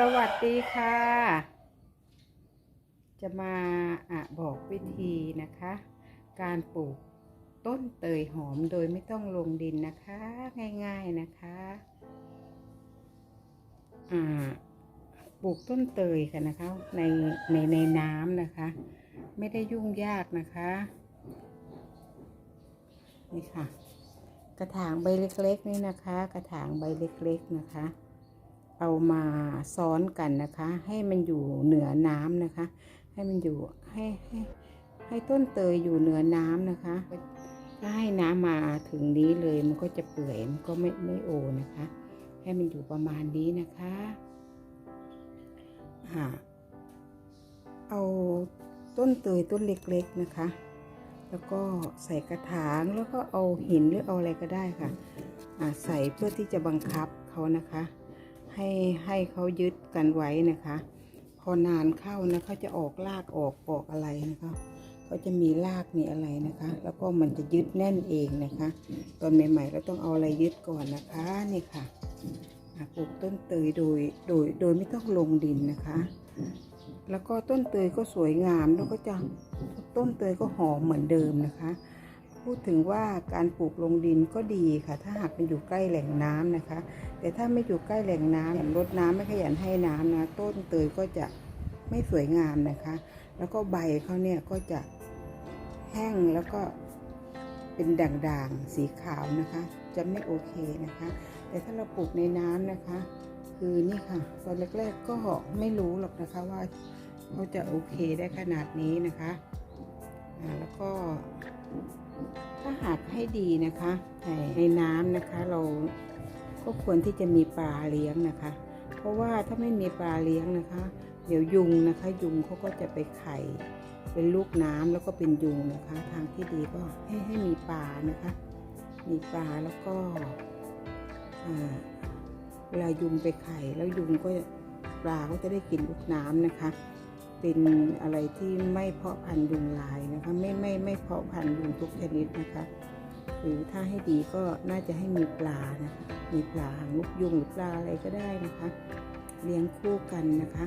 สวัสดีค่ะ จะมาอะบอกวิธีนะคะ การปลูกต้นเตยหอมโดยไม่ต้องลงดินนะคะ ง่ายๆนะคะอ่าปลูกต้นเตยกันนะคะ ในในในน้ำนะคะ ไม่ได้ยุ่งยากนะคะนี่ค่ะ กระถางใบเล็กๆนี่นะคะ กระถางใบเล็กๆนะคะ เอามาซ้อนกันนะคะ ให้มันอยู่เหนือน้ำนะคะ ให้มันอยู่ให้ให้ให้ต้นเตยอยู่เหนือน้ำนะคะถ้าให้น้ำมาถึงนี้เลยมันก็จะเปื่อยมันก็ไม่ไม่โอนะคะ ให้มันอยู่ประมาณนี้นะคะเอาต้นเตยต้นเล็กๆนะคะ แล้วก็ใส่กระถางแล้วก็เอาหินหรือเอาอะไรก็ได้ค่ะใส่เพื่อที่จะบังคับเขานะคะ ให้ให้เขายึดกันไว้นะคะ พอนานเข้านะเขาจะออกรากออกออกอะไรนะคะเขาจะมีรากมีอะไรนะคะ แล้วก็มันจะยึดแน่นเองนะคะ ตอนใหม่ๆเราต้องเอาอะไรยึดก่อนนะคะนี่ค่ะปลูกต้นเตยโดยโดยโดยไม่ต้องลงดินนะคะ แล้วก็ต้นเตยก็สวยงามแล้วก็จะต้นเตยก็หอมเหมือนเดิมนะคะ พูดถึงว่าการปลูกลงดินก็ดีค่ะ ถ้าหากมันอยู่ใกล้แหล่งน้ำนะคะ แต่ถ้าไม่อยู่ใกล้แหล่งน้ำอย่างรดน้ำไม่ขยันให้น้ำนะต้นเตยก็จะไม่สวยงามนะคะ แล้วก็ใบเขาเนี่ยก็จะแห้งแล้วก็เป็นด่างๆสีขาวนะคะ จะไม่โอเคนะคะ แต่ถ้าเราปลูกในน้ำนะคะ คือนี่ค่ะตอนแรกๆก็ไม่รู้หรอกนะคะว่าเขาจะโอเคได้ขนาดนี้นะคะแล้วก็ ถ้าหากให้ดีนะคะในในน้ำนะคะเราก็ควรที่จะมีปลาเลี้ยงนะคะ เพราะว่าถ้าไม่มีปลาเลี้ยงนะคะ เดี๋ยวยุงนะคะ ยุงเขาก็จะไปไข่ เป็นลูกน้ำแล้วก็เป็นยุงนะคะ ทางที่ดีก็ให้ให้มีปลานะคะ มีปลาแล้วก็อ่าเวลายุงไปไข่แล้วยุงก็ปลาก็จะได้กินลูกน้ำนะคะ เป็นอะไรที่ไม่เพาะพันธุ์ยุงลายนะคะไม่ไม่ไม่เพาะพันธุ์ยุงทุกชนิดนะคะหรือถ้าให้ดีก็น่าจะให้มีปลานะคะมีปลาหางนกยุงหรือปลาอะไรก็ได้นะคะ เลี้ยงคู่กันนะคะ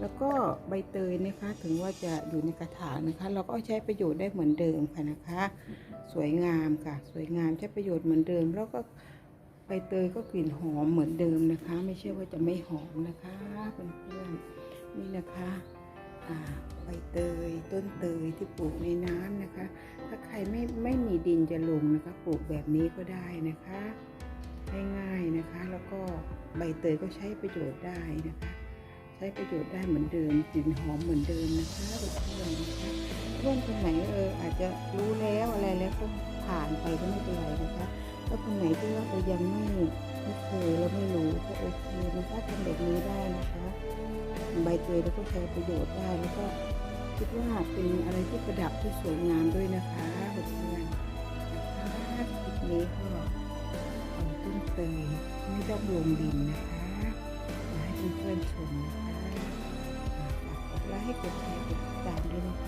แล้วก็ใบเตยนะคะถึงว่าจะอยู่ในกระถางนะคะ เราก็ใช้ประโยชน์ได้เหมือนเดิมค่ะนะคะ สวยงามค่ะ สวยงามใช้ประโยชน์เหมือนเดิม แล้วก็ใบเตยก็กลิ่นหอมเหมือนเดิมนะคะ ไม่ใช่ว่าจะไม่หอมนะคะเพื่อนๆ นี่นะคะใบเตยต้นเตยที่ปลูกในน้ำนะคะ ถ้าใครไม่ไม่มีดินจะลงนะคะ ปลูกแบบนี้ก็ได้นะคะง่ายๆนะคะ แล้วก็ใบเตยก็ใช้ประโยชน์ได้นะคะ ใช้ประโยชน์ได้เหมือนเดิมกลิ่นหอมเหมือนเดิมนะคะเพื่อนนะคะเพื่อนคนไหนเอออาจจะรู้แล้วอะไรแล้วก็ผ่านไปก็ไม่เป็นไรนะคะถ้าคนไหนที่ว่าเออยังไม่ไม่เคยแล้วไม่รู้ก็โอเคนะคะทำแบบนี้ได้นะคะ บเตยแล้วก็ใช้ประโยชน์ได้แล้วก็คิดว่าเป็นอะไรที่ประดับที่สวยงามด้วยนะคะเพื่อนนะคะคลิปนี้ก็เอาต้นเตยไม่ต้องลงดินนะคะมาให้เพื่อนๆชมนะคะฝากกดไลค์กดแชร์กดติดตามด้วยนะคะ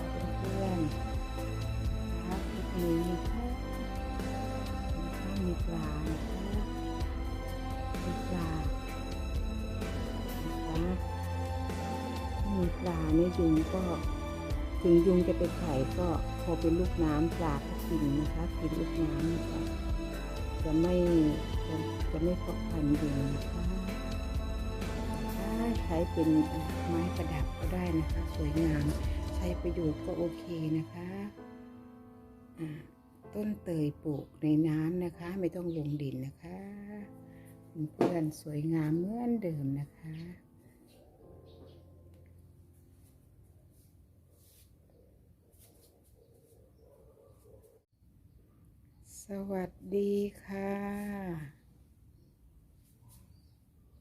มีปลาเนี่ยยุงก็ถึงยุงจะไปไข่ก็พอเป็นลูกน้ำปลาก็กินนะคะกินลูกน้ำนะคะจะไม่จะจะไม่เพาะพันธุ์ยุงนะคะถ้าใช้เป็นไม้ประดับก็ได้นะคะ สวยงามใช้ประโยชน์ก็โอเคนะคะต้นเตยปลูกในน้ำนะคะ ไม่ต้องลงดินนะคะเพื่อนสวยงามเหมือนเดิมนะคะ ส วัสดีค่ะ